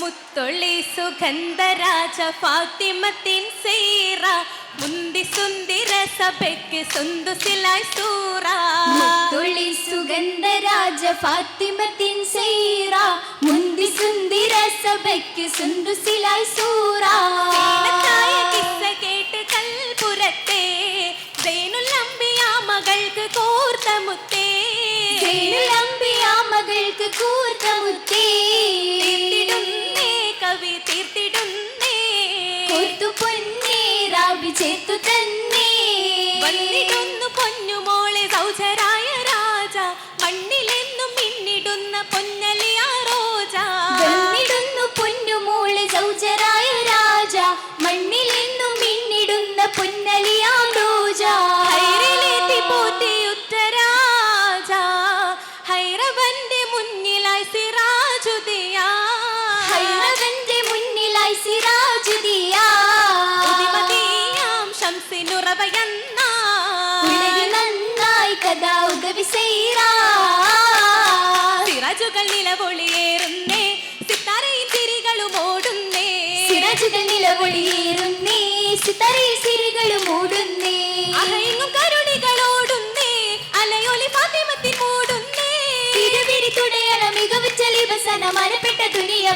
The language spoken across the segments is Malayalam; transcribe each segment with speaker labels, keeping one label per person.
Speaker 1: മുത്തൊള്ളി സുഗന്ധരാജ ഫാത്തിമത്തിൻ സീറ മുന്തി സുന്ദിര സഭയ്ക്ക് സുന്ദുസിലായി സൂറ
Speaker 2: തുളി സുഗന്ധരാജ ഫാത്തിമത്തിൻ സൈറ മുന്തി സുന്ദിര സഭയ്ക്ക് സുന്ദുസിലായി സൂറ
Speaker 1: സീനത്തായ കിസ്സ കേട്ട് കൽപുരത്തെ സൈനുല്ലംബിയ മകൾക്ക് കോർത്ത മുത്തേ
Speaker 2: അമ്പിയ മകൾക്ക് കൂർത്ത മുത്തേ നന്നായി കഥാ
Speaker 1: സിറാജുകൾ സിത്താരയും തിരികളും ഓടുന്നേ.
Speaker 2: സിറാജുകൾ സിരികളും ഓടുന്നേ.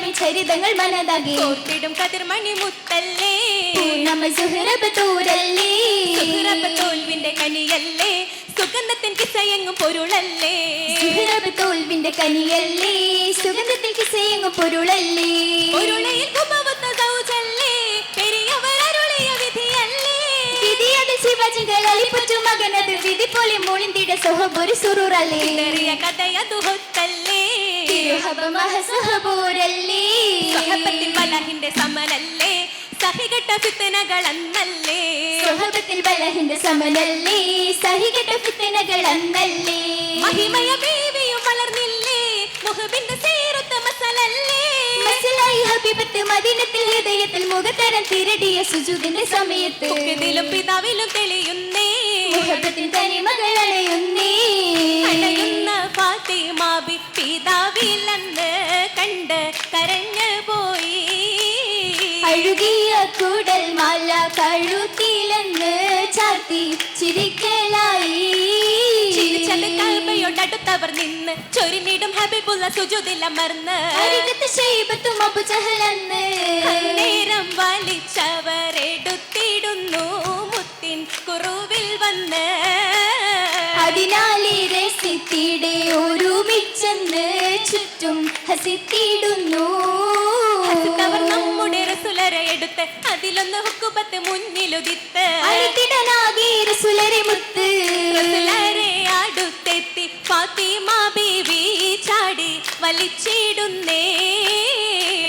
Speaker 2: മനപ്പെട്ട മനതാകി.
Speaker 1: കോട്ടിടും കോർത്തിടും കതിർമണി മുത്തല്ലേ.
Speaker 2: നമ്മ സുഹറബ തൂരല്ലേ.
Speaker 1: സുഹറബ് തോൽവിന്റെ കനിയല്ലേ. സുഗന്ധത്തിൻ കിസയങ്ങും പൊരുളല്ലേ.
Speaker 2: സുഹറബ തോൽവിന്റെ കനിയല്ലേ. സുഗന്ധത്തിൽ കിസയങ്ങും പൊരുളല്ലേ.
Speaker 1: പൊരുളയിൽ ഉപവത്ത സൗജല്ലേ. പെരിയവർ അരുളിയ വിധിയല്ലേ.
Speaker 2: വിധിയത് ശിവജികൾ അലിപ്പുറ്റു മകനത് വിധി പോലെ മുളിന്തിട ഒരു സുറുറല്ലേ.
Speaker 1: കഥയതു സഹബത്തിൽ ബലഹിന്റെ സമനല്ലേ? സഹികെട്ട ഫിത്തനകൾ അന്നല്ലേ
Speaker 2: സഹബത്തിൽ ബലഹിന്റെ സമനല്ലേ? സഹികെട്ട ഫിത്തനകളന്നല്ലേ?
Speaker 1: മഹിമയ ബീവിയും വളർന്നില്ലേ? മുഹബിന്റെ സീറത്ത് മസലല്ലേ?
Speaker 2: ഹബീബത്ത് മദീനത്തിൽ ഹൃദയത്തിൽ മുഖത്തരം തിരടിയ സുജുദിന്റെ സമയത്ത്
Speaker 1: പിതാവിലും തെളിയുന്നേ.
Speaker 2: മുഹബത്തിൻ തനിമകൾ അണയുന്ന.
Speaker 1: ഫാത്തിമാബി പിതാവിലെന്ന് കണ്ട് കരഞ്ഞു പോയി.
Speaker 2: അഴുകിയ കുടൽ മല കഴുത്തിലെന്ന് ചാത്തി ചിരിക്കലായി.
Speaker 1: ചിരിച്ചത് കൽബയോടടുത്തവർ നിന്ന് ചൊരിഞ്ഞിടും ഹബീബുള്ള
Speaker 2: സുജുതിലമർന്ന് ശൈബത്തും
Speaker 1: നേരം വലിച്ചവരെടുത്തിടുന്നു മുത്തിൻ കുറുവിൽ വന്ന്.
Speaker 2: അതിനാലെ രസിത്തിടെ ഒരുമിച്ചെന്ന് ചുറ്റും ഹസിത്തിടുന്നു
Speaker 1: അവർ നമ്മുടെ റസുലരെ എടുത്ത് അതിലൊന്ന് ഹുക്കുപത്ത് മുന്നിലുദിത്ത്
Speaker 2: അടുത്തിടനാകെ റസൂലരെ മുത്ത്.
Speaker 1: റസുലരെ അടുത്തെത്തി ഫാത്തിമ ബീവി ചാടി വലിച്ചിടുന്നേ.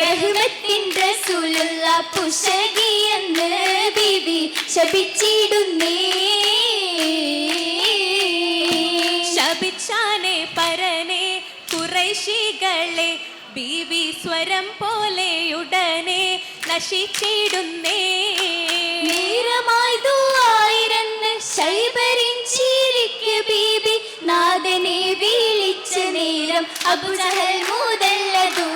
Speaker 2: റഹ്മത്തിൻ റസൂലുള്ള പുഷകിയെന്ന് ബീവി ശപിച്ചിടുന്നേ.
Speaker 1: കുറൈശികളെ ബീവി സ്വരം പോലെ നശിച്ചിടുന്നേ.
Speaker 2: നേരമായി വീളിച്ച നേരം അബുസഹൽ
Speaker 1: മൂതല്ലതു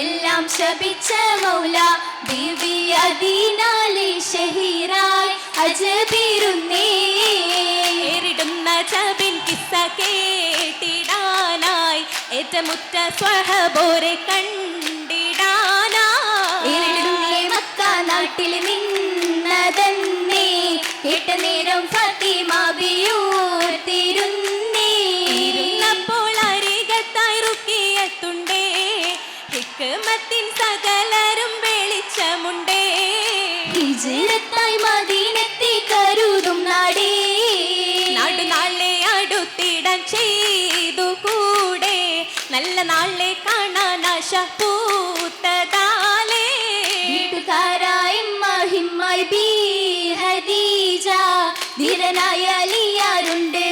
Speaker 2: എല്ലാം ശപിച്ച മൗല ബീവി അതിനാലെ ഷഹീറായി അജബിരുന്നേ
Speaker 1: ചബിൻ കിസ്സ കേട്ടിടാനായി. ഏറ്റമുറ്റ സ്വഹബോരെ കണ്ടിടാനായി.
Speaker 2: മക്ക നാട്ടിൽ നിന്നതന്നേ
Speaker 1: നല്ല നാളെ കാണാൻ ആശ പൂത്തതാലേ.
Speaker 2: ധീരനായ അലിയാരുണ്ട്.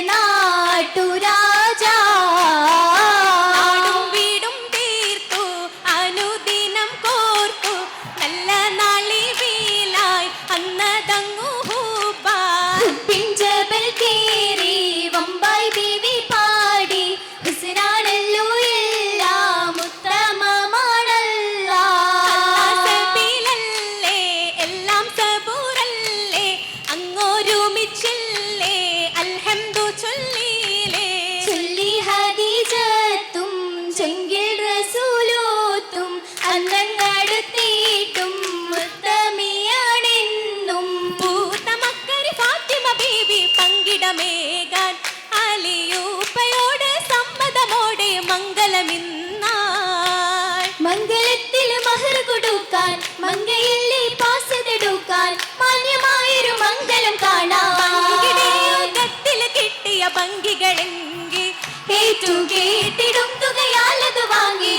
Speaker 2: ഏറ്റു കേട്ടിടും തുകയാലത് വാങ്ങി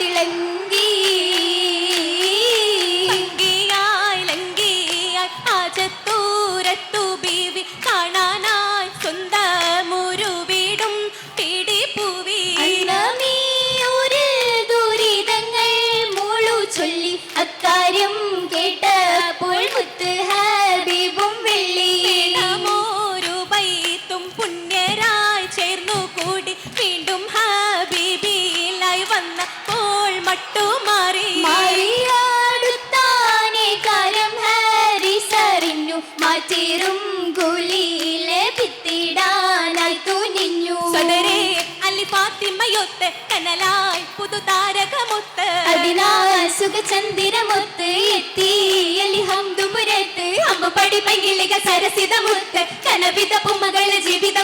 Speaker 2: തിളങ്ങി.
Speaker 1: വീണ്ടും ഹബീബിലായി വന്നപ്പോൾ മട്ടുമാറി.
Speaker 2: മാറിയാടുത്താനെ കാലം ഹാരിസറിഞ്ഞു. മാറ്റേറും കുലിയിലെ ഭിത്തിടാനായി തുനിഞ്ഞു.
Speaker 1: സദരേ അലി ഫാത്തിമയൊത്ത് കനലായി പുതുതാരകമൊത്ത്.
Speaker 2: അതിനാൽ സുഖചന്ദിരമൊത്ത് എത്തി. അലി ഹംദുപുരത്ത് അമ്മ പടിമയിലിക സരസിതമൊത്ത്. കനവിത പുമ്മകൾ ജീവിതം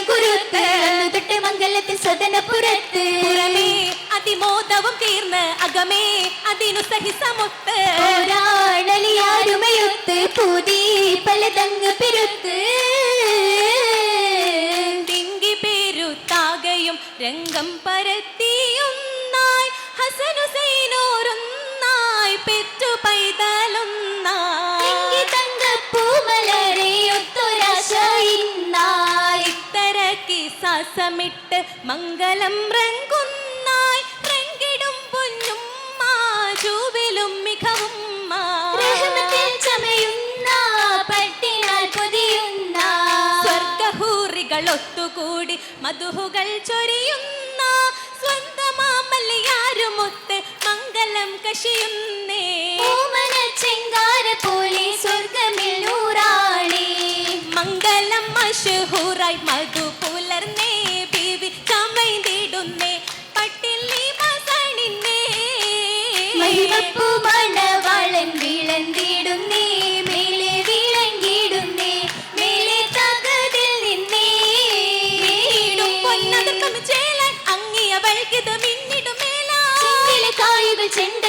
Speaker 1: അതിമോദവും തീർന്ന് അകമേ അതിനു സഹിസമൊത്ത്.
Speaker 2: ഒരാളലിയാരുമയൊത്ത് പുതി പലതങ്ങ് പെരുത്ത്.
Speaker 1: തിങ്കി പേരുത്താകയും രംഗം പരത്തിയൊന്നായി. ഹസനുസൈനോരൊന്നായി പെറ്റു പൈതലൊന്നായി. സാസമിട്ട് മംഗലം റങ്കുന്നായി ഒത്തുകൂടി മധുഹുകൾ ചൊരിയുന്ന. സ്വന്തമാമല്ലിയാരുമൊത്ത് മംഗലം കശിയുന്നേ.
Speaker 2: ഓമന ചെങ്കാര പോലെ സ്വർഗമിൽ നൂറാളേ.
Speaker 1: മംഗലം മഷഹൂറായി മധു പുലർന്നേ. ബീവി ചമൈന്തിടുന്നേ പട്ടില്ലി മസണിന്നേ
Speaker 2: മണവാളൻ വിളന്തിടുന്നേ.
Speaker 1: chin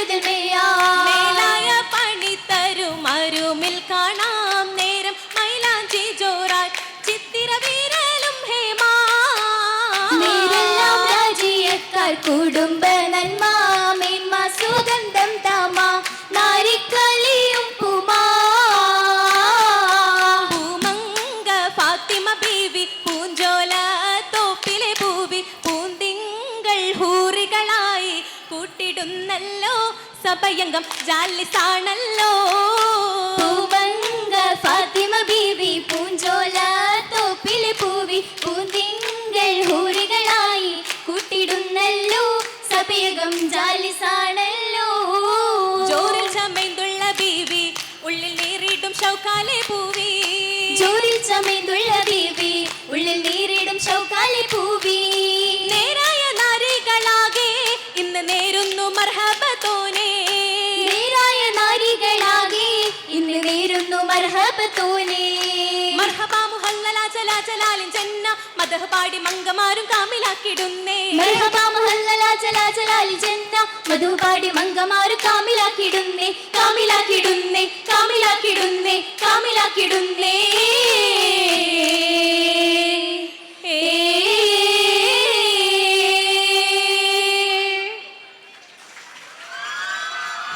Speaker 1: സഭയംഗം ജാലിസാണല്ലോ.
Speaker 2: പൂവങ്ക ഫാത്തിമ ബീവി പൂഞ്ചോല തോപ്പിലെ പൂവി പൂന്തിങ്കൾ ഹൂറികളായി കൂട്ടിടുന്നല്ലോ. സഭയകം ജാലിസാണല്ലോ.
Speaker 1: ജോറിൽ ചമൈന്തുള്ള ബീവി ഉള്ളിൽ നേരിടും ഷൗക്കാലെ പൂവി.
Speaker 2: ജോറിൽ ചമയ്ന്തുള്ള ബീവി
Speaker 1: മലയാളിയും ജന്ന മതഹ പാടി മംഗമാരും കാമിലാക്കിടുന്നേ.
Speaker 2: മധുപാടി മംഗമാരും കാമിലാക്കിടുന്നേ. കാമിലാക്കിടുന്നേ കാമിലാക്കിടുന്നേ കാമിലാക്കിടുന്നേ.